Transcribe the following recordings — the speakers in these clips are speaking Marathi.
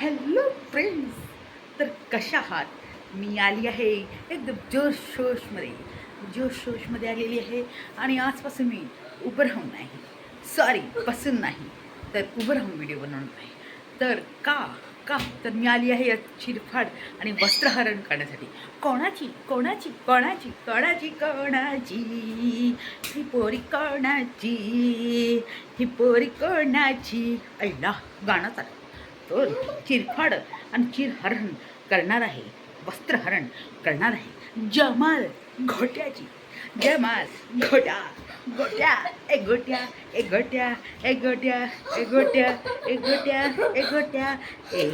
हॅलो फ्रेंड्स तर कशा आहात? मी आली आहे एकदम जोश जोशोशमध्ये जोश आलेली आहे आणि आजपासून मी उभं राहून नाही. सॉरी बसून नाही. तर उभं राहून व्हिडिओ बनवणार नाही तर का? का? तर मी आली आहे चिरफाड आणि वस्त्रहरण करण्यासाठी. कोणाची? कोणाची? कोणाची? कोणाची? कोणाची? ही पोरी कोणाची? ही पोरी कोणाची? अल्ला गाणं चालू. तर चिरफाड आणि चिरहरण करणार आहे वस्त्रहरण करणार आहे. जमाल घोट्याची जमाल घोट्या गोट्या ए गोट्या ए गोट्या ए गोट्या ए गोट्या ए गोट्या ए गोट्या ए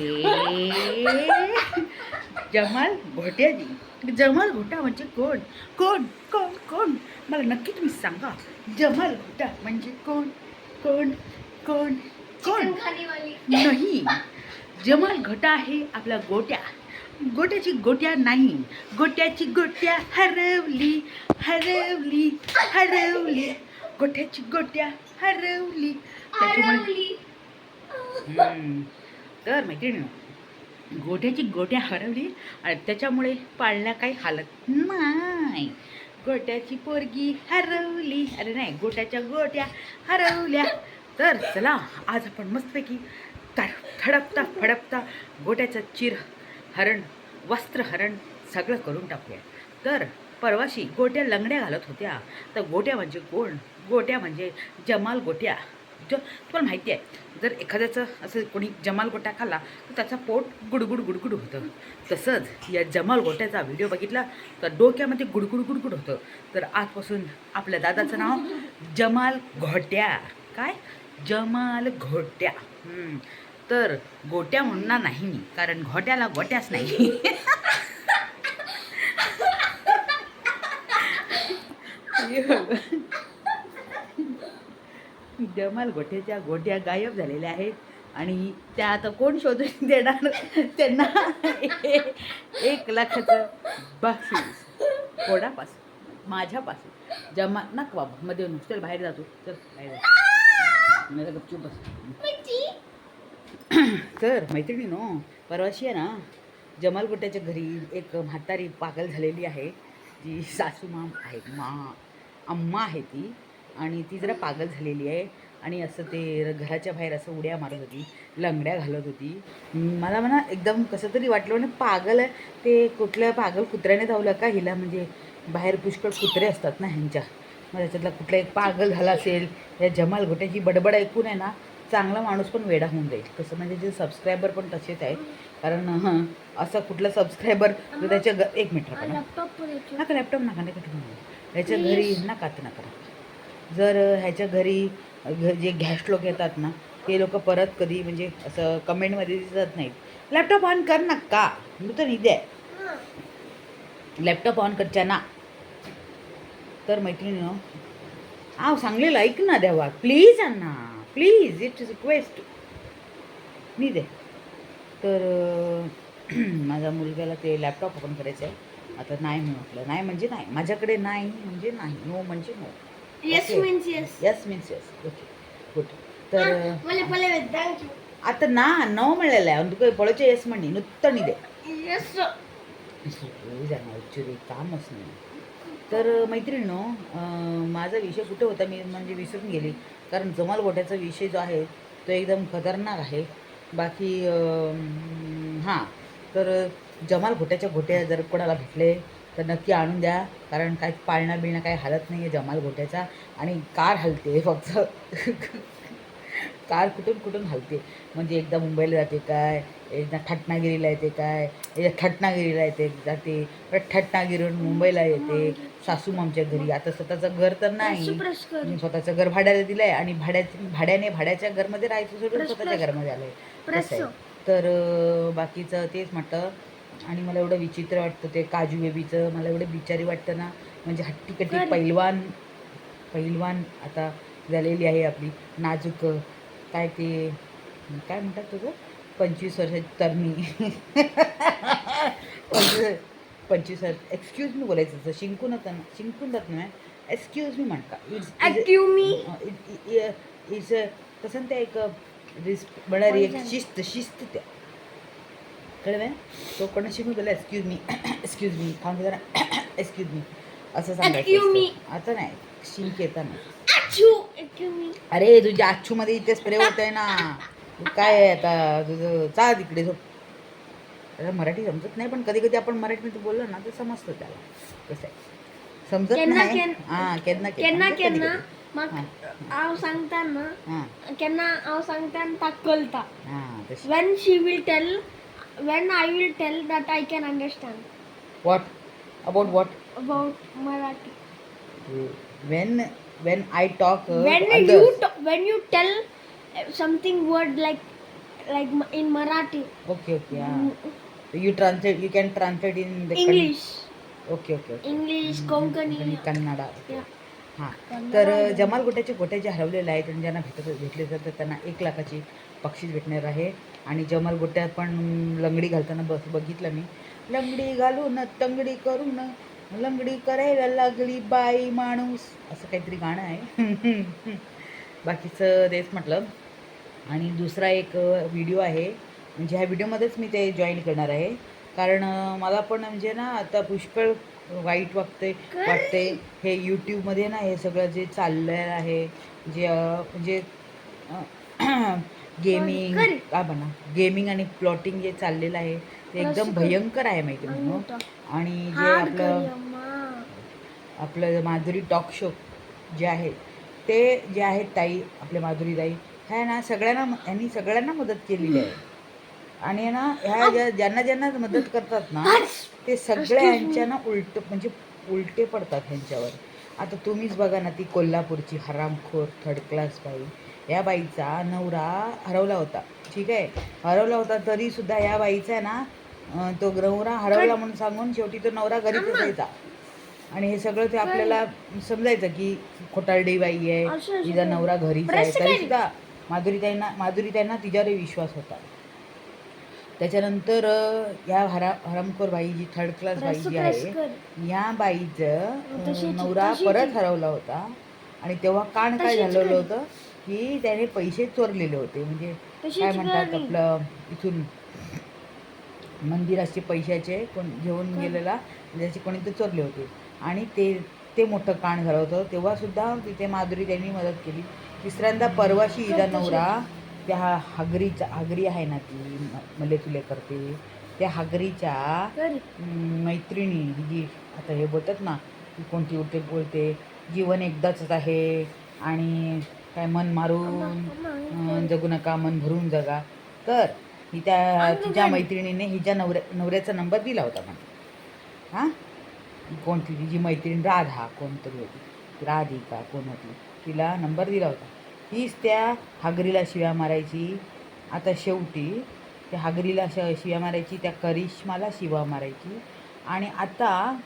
जमाल घोट्याची. जमाल घोटा म्हणजे कोण? कोण कोण कोण? मला नक्की तुम्ही सांगा. जमाल घोटा म्हणजे कोण? कोण कोण? कोण नाही. जमाल घोटा आहे आपला गोट्या. गोट्याची गोट्या नाही. गोट्याची गोट्या हरवली हरवली हरवली. गोट्याची गोट्या हरवली. त्याच्यामुळे. तर मैत्रिणी गोट्याची गोट्या हरवली आणि त्याच्यामुळे पाळण्या काही हालत नाही. गोट्याची पोरगी हरवली. अरे नाही गोट्याच्या गोट्या हरवल्या. तर चला आज आपण मस्तपैकी थडपता फडपता गोट्याचं चिर हरण वस्त्रहरण सगळं करून टाकूया. तर परवाशी गोट्या लंगड्या घालत होत्या. तर गोट्या म्हणजे कोण? गोट्या म्हणजे जमाल गोट्या. जो तुम्हाला माहिती आहे जर एखाद्याचं असं कोणी जमाल गोट्या खाल्ला तर त्याचं पोट गुडगुड गुडगुड होतं. तसंच या जमाल गोट्याचा व्हिडिओ बघितला तर डोक्यामध्ये गुडगुड गुडगुड होतं. तर आजपासून आपल्या दादाचं नाव जमाल घोट्या. काय? जमाल घोट्या. तर गोट्या म्हणणार नाही मी कारण घोट्याला गोट्याच नाही. जमाल गोट्याच्या गोट्या गायब झालेल्या आहेत आणि त्या आता कोण शोधून देणार? त्यांना एक लाखाचं बक्षीस. कोणापासून? माझ्यापासून. जमा नक बाबा मध्ये येऊन बाहेर जातो. चल बाहेर मला गपचूप बस। तर मैत्रिणीनो परवाशी आहे ना जमाल गोट्याच्या घरी एक म्हातारी पागल झालेली आहे जी सासू माम आहे मा अम्मा आहे ती आणि ती जरा पागल झालेली आहे आणि असं ते घराच्या बाहेर असं उड्या मारत होती लंगड्या घालत होती. मला म्हणा एकदम कसं तरी वाटलं म्हणजे पागल आहे ते कुठल्या पागल कुत्र्याने धावलं का हिला म्हणजे बाहेर पुष्कळ कुत्रे असतात ना ह्यांच्या. मग त्याच्यातला कुठला एक पागल झाला असेल या जमाल गोट्याची बडबड ऐकून आहे ना चांगला माणूस पण वेडा होऊन जाईल. कसं म्हणजे जे सबस्क्रायबर पण तसेच आहेत. कारण हं, असा कुठला सबस्क्रायबर त्याच्या ग एक मिनिट राहा नका लॅपटॉप नका नका. ह्याच्या घरी नका आता नका. जर ह्याच्या घरी जे गॅस लोक येतात ना ते लोक परत कधी म्हणजे असं कमेंटमध्ये दिसत नाहीत. लॅपटॉप ऑन कर ना का? मी तर निधी आहे. लॅपटॉप ऑन करच्या ना. तर मैत्रिणी आव सांगलेलं ऐक ना देवा प्लीज अण्णा प्लीज इट इज रिक्वेस्ट मी दे. तर माझ्या मुलग्याला ते लॅपटॉप ओपन करायचं आहे आता नाही मी म्हटलं. नाही म्हणजे नाही. माझ्याकडे नाही म्हणजे नाही. नो म्हणजे no Okay. means yes. Yes means yes okay good तर. आता ना नो मिळालेलं आहे तुका पळचे येस म्हणणी नुत्तं दे Yes sir. जाणार ॲक्च्युली कामच नाही तर मैत्रिणीनो माझा विषय कुठे होता मी म्हणजे विसरून गेली. कारण जमाल गोट्याचा विषय जो आहे तो एकदम खतरनाक आहे. बाकी हां तर जमाल घोट्याच्या घोट्या जर कोणाला भेटले तर नक्की आणून द्या. कारण काय पाळणा बिळणं काही हालत नाही आहे जमाल घोट्याचा आणि कार हलते फक्त. कार कुठून कुठून हलते? म्हणजे एकदा मुंबईला जाते काय? एकदा ठटनागिरीला येते काय? एकदा ठटनागिरीला येते जाते. परत ठटनागिरीवरून मुंबईला येते. सासू आमच्या घरी. आता स्वतःचं घर तर नाही. मी स्वतःचं घर भाड्याला दिलंय आणि भाड्यात भाड्याने भाड्याच्या घरमध्ये राहायचं सोडून स्वतःच्या. घरमध्ये आलंय. आहे. तर बाकीचं तेच म्हटलं. आणि मला एवढं विचित्र वाटतं ते काजू बेबीचं. मला एवढं बिचारी वाटतं ना. म्हणजे हट्टी कट्टी खरं. पैलवान पैलवान आता झालेली आहे आपली. नाजूक. काय ते काय म्हणतात तुझं पंचवीस वर्षाची तरणी पंचवीस पंचवीस वर्ष. एक्सक्यूज मी बोलायचं होतं शिंकून होतं ना शिंकून जात नाही. एक्सक्यूज मी म्हणता. Me. इट्स तसं ते एक रिस्क म्हणणारी एक शिस्त शिस्त त्या कळलं तो कोणाशी मी बोला एक्सक्यूज मी एक्सक्यूज मी थांब जरा. एक्सक्यूज मी असं सांगायचं. आता नाही. शिंक येताना. अरे तुझ्या आच्छू मध्ये इथे स्प्रे होत आहे ना. काय आहे आता? तुझं चा तिकडे झोप. त्याला मराठी समजत नाही पण कधी कधी आपण मराठीमध्ये बोललो ना तर समजतं त्याला. कसं आहे? समजत केन्ना नाही. केन- हा केन्ना केन्ना हा. हांव सांगताना हा. केन्ना हांव सांगताना ताका कळटा हा तशी. When she will tell when i will tell that i can understand. What about what about marathi. When when I talk when you t- when you uh, word like like m- in marathi. Okay okay हा you translate you can translate in english. Okay okay english konkani. Kannada yeah. हां तर आहे. जमाल गोट्याचे गोटे जे हरवलेले आहेत आणि ज्यांना भेटत भेटले जातात त्यांना एक लाखाची बक्षीस भेटणार आहे. आणि जमाल गोट्यात पण लंगडी घालताना बस बघितलं मी. लंगडी घालून तंगडी करून लंगडी करायला लागली बाई माणूस. असं काहीतरी गाणं आहे. बाकीचं तेच म्हटलं. आणि दुसरा एक व्हिडिओ आहे म्हणजे ह्या व्हिडिओमध्येच मी ते जॉईन करणार आहे कारण मला पण म्हणजे ना आता पुष्कळ वाईट वाटते वाटते हे यूट्यूबमध्ये ना हे सगळं जे चाललेलं आहे जे म्हणजे गेमिंग. काय म्हणा गेमिंग आणि प्लॉटिंग जे चाललेलं आहे ते एकदम. भयंकर आहे माहिती म्हणून. आणि जे आपलं. आपलं माधुरी टॉक शो जे आहे ते जे आहेत ताई आपले माधुरी ताई ह्या ना सगळ्यांना यांनी सगळ्यांना मदत केलेली आहे. आणि ना ह्या ज्या ज्यांना ज्यांना मदत करतात ना ते सगळ्यांच्या ना उलट म्हणजे उलटे पडतात ह्यांच्यावर. आता तुम्हीच बघा ना ती कोल्हापूरची हरामखोर थर्ड क्लास बाई. या बाईचा नवरा हरवला होता. ठीक आहे? हरवला होता तरी सुद्धा या बाईचा ना तो नवरा हरवला म्हणून सांगून शेवटी तो नवरा घरीच असायचा. आणि हे सगळं ते आपल्याला समजायचं की खोटारडी बाई आहे. तिचा? नवरा घरीच आहे. प्रश्न तरी काय? सुद्धा माधुरीताईंना माधुरीताईंना तिच्यावर विश्वास होता त्याच्यानंतर या हरा हरामखोर बाई जी थर्ड क्लास बाई जी आहे. या बाईचं अं, नवरा परत. हरवला होता आणि तेव्हा कान काय झालेलं. होतं की त्याने पैसे चोरलेले होते म्हणजे काय म्हणतात. आपलं इथून मंदिराचे पैशाचे कोण घेऊन. गेलेला त्याचे कोणी ते चोरले होते आणि ते ते मोठं कान झालं होतं. तेव्हा सुद्धा तिथे माधुरी त्यांनी मदत केली. तिसऱ्यांदा परवाशी तशीच. नवरा त्या हागरीचा हागरी आहे ना ती म- मले तुले करते त्या हागरीच्या मैत्रिणी जी आता हे बोलतात ना की कोणती उलटे बोलते जीवन एकदाच आहे आणि काय मन मारून जगू नका मन भरून जगा. तर ही त्या तिच्या. मैत्रिणीने हिच्या नवऱ्या नवऱ्याचा नंबर दिला होता म्हणे. हां? कोणती तिची मैत्रीण राधा कोणतरी होती? राधिका कोण होती? तिला नंबर दिला होता. हीच त्या हागरीला शिव्या मारायची. आता शेवटी त्या हागरीला श शिव्या मारायची त्या करिश्माला शिवा मारायची. आणि आता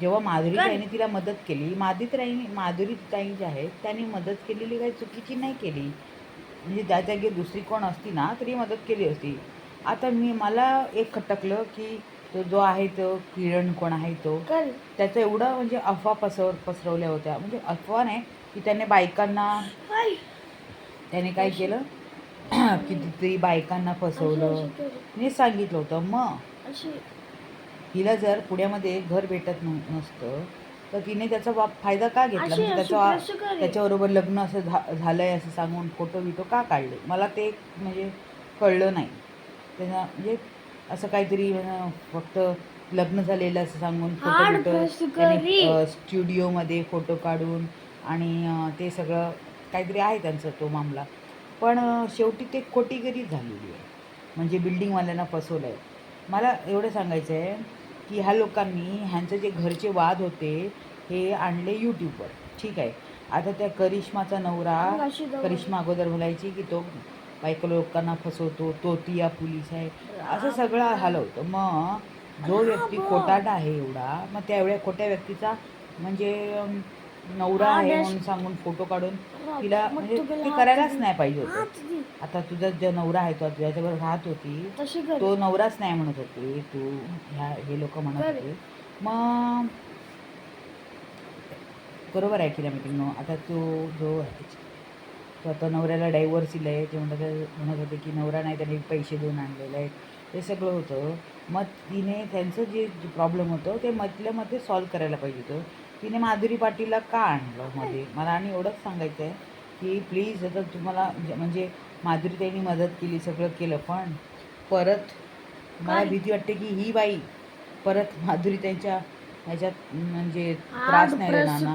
जेव्हा माधुरी काय? ताईने तिला मदत केली माधुरी ताई माधुरी ताई जी आहे त्यांनी मदत केलेली काही चुकीची नाही केली. म्हणजे त्या जागी दुसरी कोण असती ना तरी मदत केली असती. आता मी मला एक खटकलं की तो जो आहे तो किरण कोण आहे तो. त्याचं एवढं म्हणजे अफवा पसर पसरवल्या होत्या म्हणजे अफवा नाही की त्याने बायकांना. त्याने काय केलं कितीतरी बायकांना फसवलं. मी सांगितलं होतं मग. हिला जर पुण्यामध्ये घर भेटत नसतं तर तिने त्याचा वा फायदा का घेतला म्हणजे त्याचा. त्याच्याबरोबर लग्न असं झा झालंय असं सांगून फोटो बिटो का काढले मला ते म्हणजे कळलं नाही त्याचा म्हणजे असं काहीतरी अं, फक्त लग्न झालेलं असं सांगून फोटो त्याने, करी. अं, स्टुडिओमध्ये फोटो काढून आणि अं, ते सगळं काहीतरी आहे त्यांचं तो मामला पण अं, शेवटी ते खोटीगिरी झालेली आहे म्हणजे बिल्डिंगवाल्यांना फसवलं आहे मला एवढं सांगायचं आहे की ह्या लोकांनी ह्यांचे जे घरचे वाद होते हे आणले यूट्यूबवर ठीक आहे आता त्या करिश्माचा नवरा अशी जवळ. करिश्मा अगोदर बोलायची की तो बायको लोकांना फसवतो तो तिया पोलीस आहे असं सगळं हलवतं मग जो व्यक्ती खोटाटा आहे एवढा मग त्या एवढ्या खोट्या व्यक्तीचा म्हणजे नवरा आहे. म्हणून सांगून फोटो काढून तिला तू म्हणजे ते करायलाच. नाही पाहिजे होतं. आता तुझा जो नवरा आहे तो ज्याच्याबरोबर राहत होती. तो नवराच नाही म्हणत होते तू ह्या हे लोक म्हणत. होते मग बरोबर आहे की नाही मित्रांनो आता तो जो आहे, तो आता नवऱ्याला डायव्हर्स दिला आहे ते म्हणत म्हणत होते की नवरा नाही त्याने पैसे देऊन आणलेले आहेत. हे सगळं होतं. मग तिने त्यांचं जे प्रॉब्लेम होतं ते मधल्या मध्ये सॉल्व करायला पाहिजे होतं. तिने माधुरी पाटीलला का आणलं मध्ये? मला आणि एवढंच सांगायचं आहे की प्लीज आता तुम्हाला म्हणजे- म्हणजे माधुरी ताईंनी मदत केली सगळं केलं पण परत मला? भीती वाटते की ही बाई परत माधुरी त्यांच्या ह्याच्यात म्हणजे त्रास नाही ना.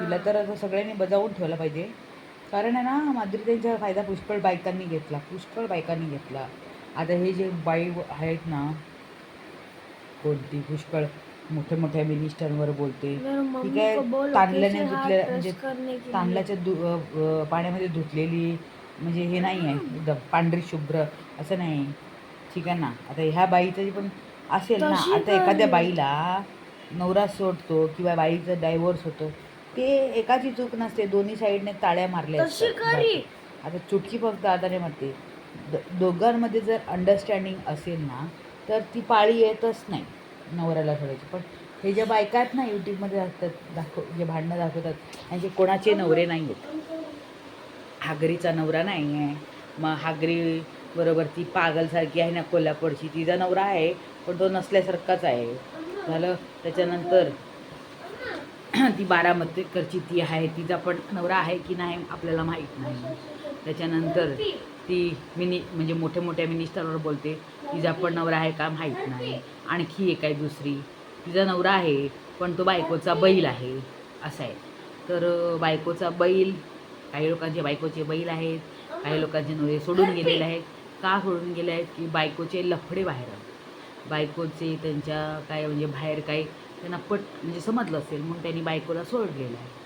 तिला तर आता सगळ्यांनी बजावून ठेवलं पाहिजे. कारण आहे ना माधुरी त्यांचा फायदा पुष्कळ बायकांनी घेतला पुष्कळ बायकांनी घेतला. आता हे जे बाई आहेत ना कोणती पुष्कळ मोठ्या मोठ्या मिनिस्टरवर बोलते. ठीक आहे तांदल्याने प्रेस म्हणजे तांदळाच्या दु पाण्यामध्ये धुतलेली म्हणजे हे नाही आहे एकदम पांढरी शुभ्र असं नाही. ठीक आहे ना आता ह्या बाईचं जे पण असेल ना आता एखाद्या. बाईला नवरा सोडतो किंवा बाईचं डायव्होर्स होतो ते एकाची चूक नसते दोन्ही साईडने ताळ्या मारल्या तशी असतात. करी आता चुटकी फक्त आता नाही म्हणते. द- दोघांमध्ये जर अंडरस्टँडिंग असेल ना तर ती पाळी येतच नाही नवऱ्याला सोडायची. पण हे ज्या बायका आहेत ना यूट्यूबमध्ये असतात दाखव जे भांडणं दाखवतात त्यांचे कोणाचे नवरे नाही आहेत. हागरीचा नवरा नाही आहे. मग हागरी बरोबर ती पागलसारखी आहे ना कोल्हापूरची तिचा नवरा आहे पण तो नसल्यासारखाच आहे. झालं? त्याच्यानंतर ती बारामतीकरची ती आहे तिचा पण नवरा आहे की नाही आपल्याला माहीत नाही. त्याच्यानंतर ती मिनी म्हणजे मोठ्या मोठ्या मिनिस्टरवर बोलते तिचा पण नवरा आहे का माहीत नाही. आणखी एक आहे दुसरी. तिचा नवरा आहे पण तो बायकोचा बैल आहे. असं आहे. तर बायकोचा बैल काही लोकांचे बायकोचे बैल आहेत काही लोकांचे नवरे सोडून गेलेले आहेत. का सोडून गेले आहेत? की बायकोचे लफडे बाहेर आहेत बायकोचे त्यांच्या काय म्हणजे बाहेर काही त्यांना पट म्हणजे समजलं असेल म्हणून त्यांनी बायकोला सोडलेलं आहे.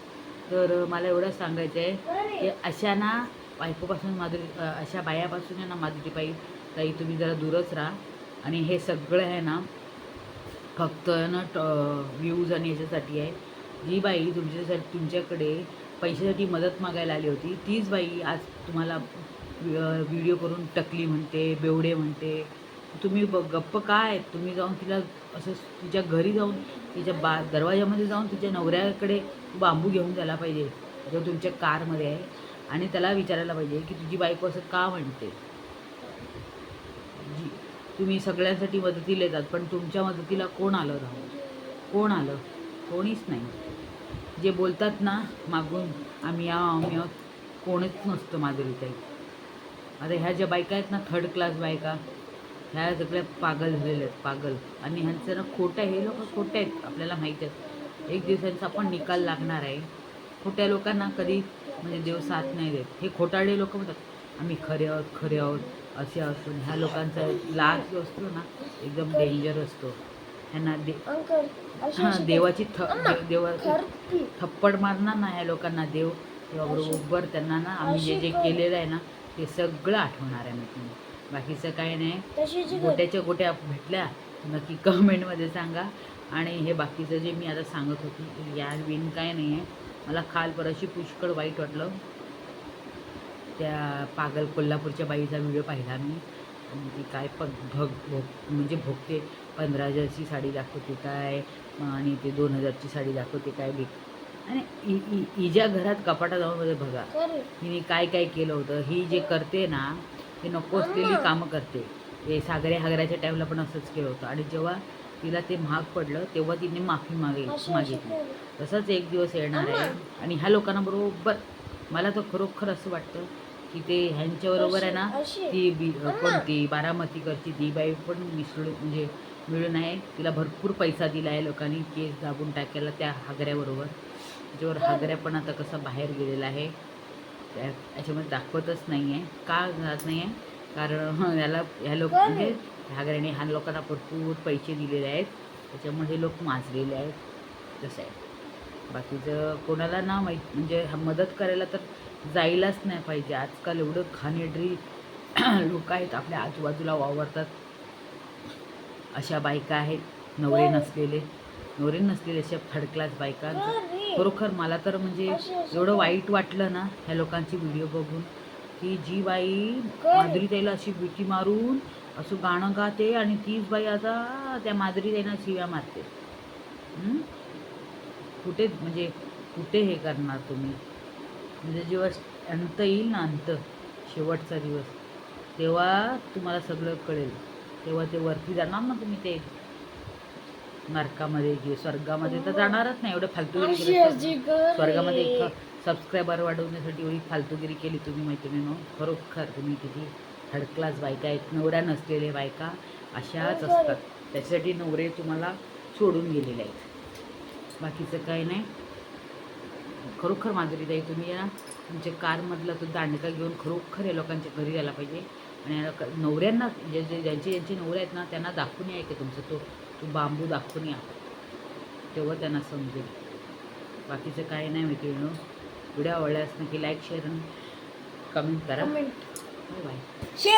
तर मला एवढं सांगायचं आहे की अशा ना बायकोपासून माधुरी अशा बायापासून आहे ना माधुरी बाई ताई तुम्ही जरा दूरच राहा. आणि हे सगळं आहे ना फक्त ना ट व्ह्यूज आणि याच्यासाठी आहे. जी बाई तुमच्यासाठी तुमच्याकडे पैशासाठी मदत मागायला आली होती तीच बाई आज तुम्हाला व्हिडिओ करून टकली म्हणते बेवडे म्हणते तुम्ही ब गप्प काय? तुम्ही जाऊन तिला असं तिच्या घरी जाऊन तिच्या बा दरवाजामध्ये जाऊन तिच्या नवऱ्याकडे बांबू घेऊन जायला पाहिजे. जो तुमच्या कारमध्ये आहे. आणि त्याला विचारायला पाहिजे की तुझी बायको असं का म्हणते? जी तुम्ही सगळ्यांसाठी मदतीला येतात पण तुमच्या मदतीला कोण आलं राहून कोण आलं? कोणीच नाही. जे बोलतात ना मागून आम्ही या आम्ही कोणीच नसतं माधुरीताई. आता ह्या ज्या बायका आहेत ना थर्ड क्लास बायका ह्या सगळ्या पागल झालेल्या आहेत पागल. आणि ह्यांचं ना खोटं हे लोक खोटे आहेत आपल्याला माहीत आहेत एक दिवसांचा पण निकाल लागणार आहे. खोट्या लोकांना कधी म्हणजे देव साथ नाही देत. हे खोटाडे लोक म्हणतात आम्ही खरे आहोत खरे आहोत असे पण ह्या लोकांचा लाग जो असतो ना एकदम डेंजर असतो. ह्यांना दे हां देवाची थ देवाची थप्पड मारणार ना ह्या लोकांना देव. बरोबर त्यांना ना आम्ही जे जे केलेलं आहे ना ते सगळं आठवणार आहे मी तुम्ही बाकीचं काही नाही. गोट्याच्या गोट्या भेटल्या नक्की कमेंटमध्ये सांगा. आणि हे बाकीचं जे मी आता सांगत होती या विन काय नाही आहे मला खाल परशी पुष्कळ वाईट वाटलं. त्या पागल कोल्हापूरच्या बाईचा व्हिडिओ पाहिला मी. ती काय पग भग भोग म्हणजे भोगते. पंधरा हजारची साडी दाखवते काय? आणि ते दोन हजारची साडी दाखवते काय बी. आणि हिच्या घरात कपाटा जाऊन मध्ये बघा हिने काय काय केलं होतं. ही जे करते ना ते नको असलेली कामं करते. ते सागरे हागऱ्याच्या टाईमला पण असंच केलं होतं. आणि जेव्हा तिला ते महाग पडलं तेव्हा तिने माफी मागे मागितली. तसंच एक दिवस येणार आहे. आणि ह्या लोकांना बरोबर मला तर खरोखर असं वाटतं की ते ह्यांच्याबरोबर आहे ना ती बी कोणती बारामतीकडची ती बाई पण मिसळून म्हणजे मिळून आहे. तिला भरपूर पैसा दिला आहे लोकांनी केस दाबून टाकायला त्या हागऱ्याबरोबर. त्याच्यावर हागऱ्या पण आता कसा बाहेर गेलेला आहे. याच्यामध्ये दाखवतच नाही आहे का जात नाही आहे कारण याला ह्या लोक म्हणजे हागऱ्याने ह्या लोकांना भरपूर पैसे दिलेले आहेत. त्याच्यामुळे हे लोक माजलेले आहेत. तसं आहे. बाकीचं कोणाला ना माहीत म्हणजे हा मदत करायला तर जायलाच नाही पाहिजे. आजकाल एवढं घाणेरडी लोक आहेत. आपल्या आजूबाजूला वावरतात. अशा बायका आहेत. नवरे नसलेले. नवरे नसलेले अशा थर्ड क्लास बायका. खरी. खरोखर मला तर म्हणजे एवढं वाईट वाटलं ना ह्या लोकांची व्हिडिओ बघून. की जी बाई माधुरी ताईला अशी बिटी मारून असं गाणं गाते आणि तीच बाई आता त्या माधुरी ताईला शिव्या मारते? कुठे म्हणजे कुठे हे करणार तुम्ही? म्हणजे जेव्हा अंत येईल ना अंत शेवटचा दिवस तेव्हा तुम्हाला सगळं कळेल. तेव्हा ते वरती जाणार ना तुम्ही ते? नरकामध्ये किंवा स्वर्गामध्ये तर जाणारच नाही एवढं फालतूगिरी. स्वर्गामध्ये करे. सबस्क्रायबर वाढवण्यासाठी एवढी फालतूगिरी केली तुम्ही मैत्रिणीनं खरोखर तुम्ही किती थर्ड क्लास बायका आहेत नवऱ्या नसलेले बायका अशाच. असतात. त्याच्यासाठी नवरे तुम्हाला सोडून गेलेले आहेत. बाकीचं काही नाही. खरोखर माधुरीताई तुम्ही या. तुमच्या कारमधला तो दांडका घेऊन खरोखर या लोकांच्या घरी यायला पाहिजे. आणि नवऱ्यांना जे जे ज्यांचे ज्यांचे नवरे आहेत ना त्यांना दाखवून या की तुमचा. तो तो बांबू दाखवून या. तेव्हा त्यांना समजेल. बाकीचं काही नाही मित्रांनो व्हिडिओ आवडल्यास नक्की लाईक शेअर आणि कमेंट करा. Bye Share.